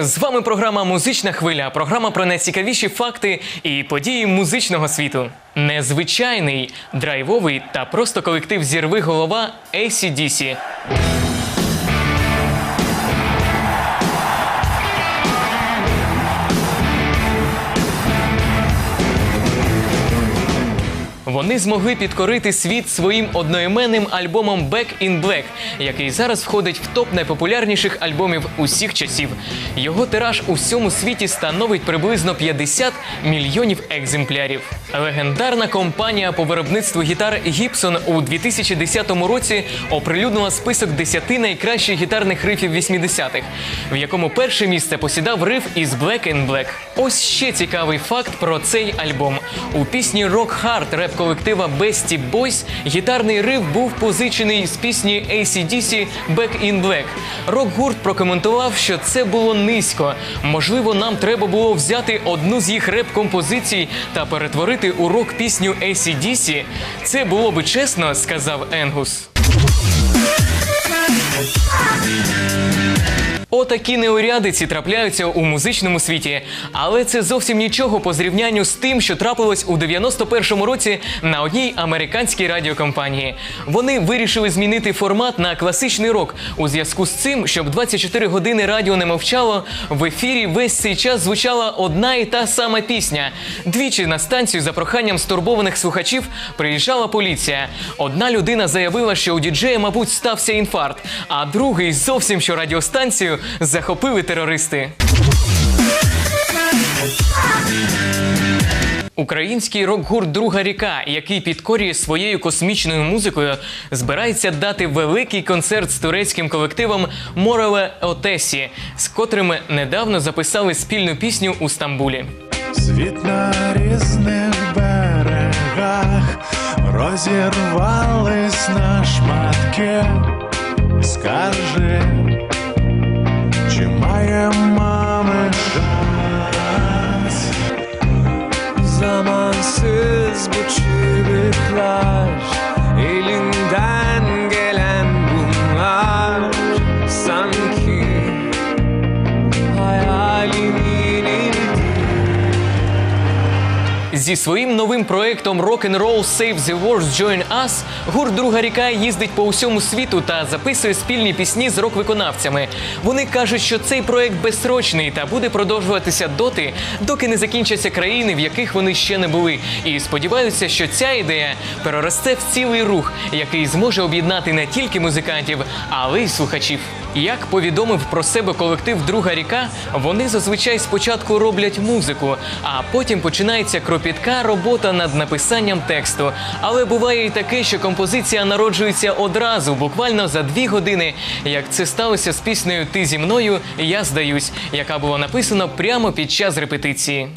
З вами програма Музична хвиля. Програма про найцікавіші факти і події музичного світу. Незвичайний, драйвовий та просто колектив зірви голова ACDC. Вони змогли підкорити світ своїм одноіменним альбомом Back in Black, який зараз входить в топ найпопулярніших альбомів усіх часів. Його тираж у всьому світі становить приблизно 50 мільйонів екземплярів. Легендарна компанія по виробництву гітар Gibson у 2010 році оприлюднила список 10 найкращих гітарних рифів 80-х, в якому перше місце посідав риф із Black in Black. Ось ще цікавий факт про цей альбом. У пісні Rock Hard реп колектива Bestie Boys гітарний риф був позичений з пісні ACDC Back in Black. Рок-гурт прокоментував, що це було низько. Можливо, нам треба було взяти одну з їх реп-композицій та перетворити у рок-пісню ACDC. Це було би чесно, сказав Енгус. Отакі неурядиці трапляються у музичному світі, але це зовсім нічого по зрівнянню з тим, що трапилось у 91-му році на одній американській радіокомпанії. Вони вирішили змінити формат на класичний рок у зв'язку з цим, щоб 24 години радіо не мовчало. В ефірі весь цей час звучала одна і та сама пісня. Двічі на станцію за проханням стурбованих слухачів приїжджала поліція. Одна людина заявила, що у діджея, мабуть, стався інфаркт, а другий зовсім що радіостанцію захопили терористи. Український рок-гурт Друга ріка, який підкорює своєю космічною музикою, збирається дати великий концерт з турецьким колективом Морове Отесі, з котрими недавно записали спільну пісню у Стамбулі. Світ на різних берегах розірвались на шматки. Скажи, zboczyłych lat Зі своїм новим проектом Rock'n'Roll Save the World Join Us гурт Друга ріка їздить по усьому світу та записує спільні пісні з рок-виконавцями. Вони кажуть, що цей проект безсрочний та буде продовжуватися доти, доки не закінчаться країни, в яких вони ще не були. І сподіваються, що ця ідея переросте в цілий рух, який зможе об'єднати не тільки музикантів, але й слухачів. Як повідомив про себе колектив Друга ріка, вони зазвичай спочатку роблять музику, а потім починається кропітка робота над написанням тексту. Але буває і таке, що композиція народжується одразу, буквально за дві години, як це сталося з піснею Ти зі мною, я здаюсь, яка була написана прямо під час репетиції.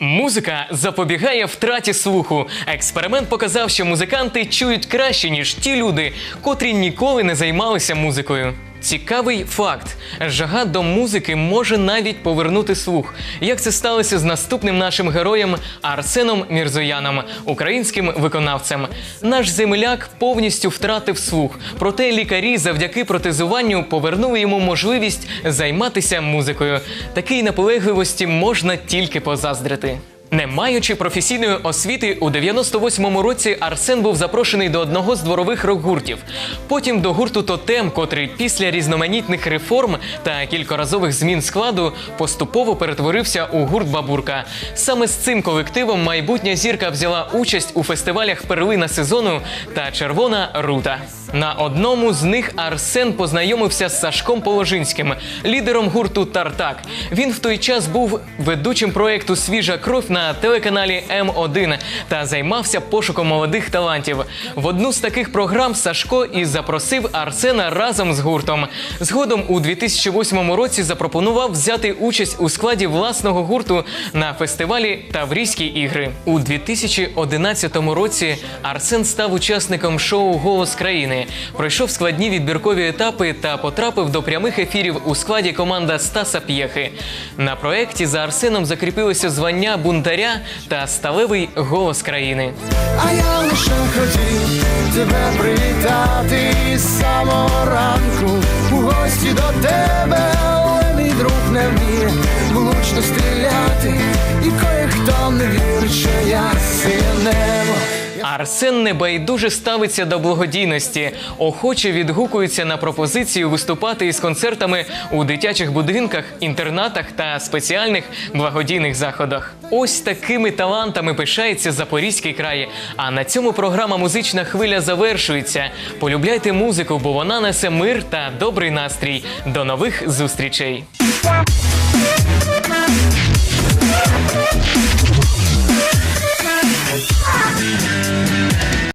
Музика запобігає втраті слуху. Експеримент показав, що музиканти чують краще, ніж ті люди, котрі ніколи не займалися музикою. Цікавий факт: жага до музики може навіть повернути слух. Як це сталося з наступним нашим героєм Арсеном Мірзояном, українським виконавцем. Наш земляк повністю втратив слух. Проте лікарі завдяки протезуванню повернули йому можливість займатися музикою. Такій наполегливості можна тільки позаздрити. Не маючи професійної освіти, у 98-му році Арсен був запрошений до одного з дворових рок-гуртів. Потім до гурту Тотем, котрий після різноманітних реформ та кількоразових змін складу поступово перетворився у гурт Бабурка. Саме з цим колективом майбутня зірка взяла участь у фестивалях Перлина сезону та Червона рута. На одному з них Арсен познайомився з Сашком Положинським, лідером гурту Тартак. Він в той час був ведучим проекту Свіжа кров на телеканалі М1 та займався пошуком молодих талантів. В одну з таких програм Сашко і запросив Арсена разом з гуртом. Згодом у 2008 році запропонував взяти участь у складі власного гурту на фестивалі Таврійські ігри. У 2011 році Арсен став учасником шоу Голос країни. Пройшов складні відбіркові етапи та потрапив до прямих ефірів у складі команда Стаса П'єхи. На проєкті за Арсеном закріпилося звання бунда володаря та сталевий голос країни. А я лише хотів тебе привітати з самого ранку у гості до тебе, але мій друг не вміє влучно стріляти, і кое-хто не вірить, Арсен небайдуже ставиться до благодійності, охоче відгукується на пропозицію виступати із концертами у дитячих будинках, інтернатах та спеціальних благодійних заходах. Ось такими талантами пишається Запорізький край. А на цьому програма Музична хвиля завершується. Полюбляйте музику, бо вона несе мир та добрий настрій. До нових зустрічей.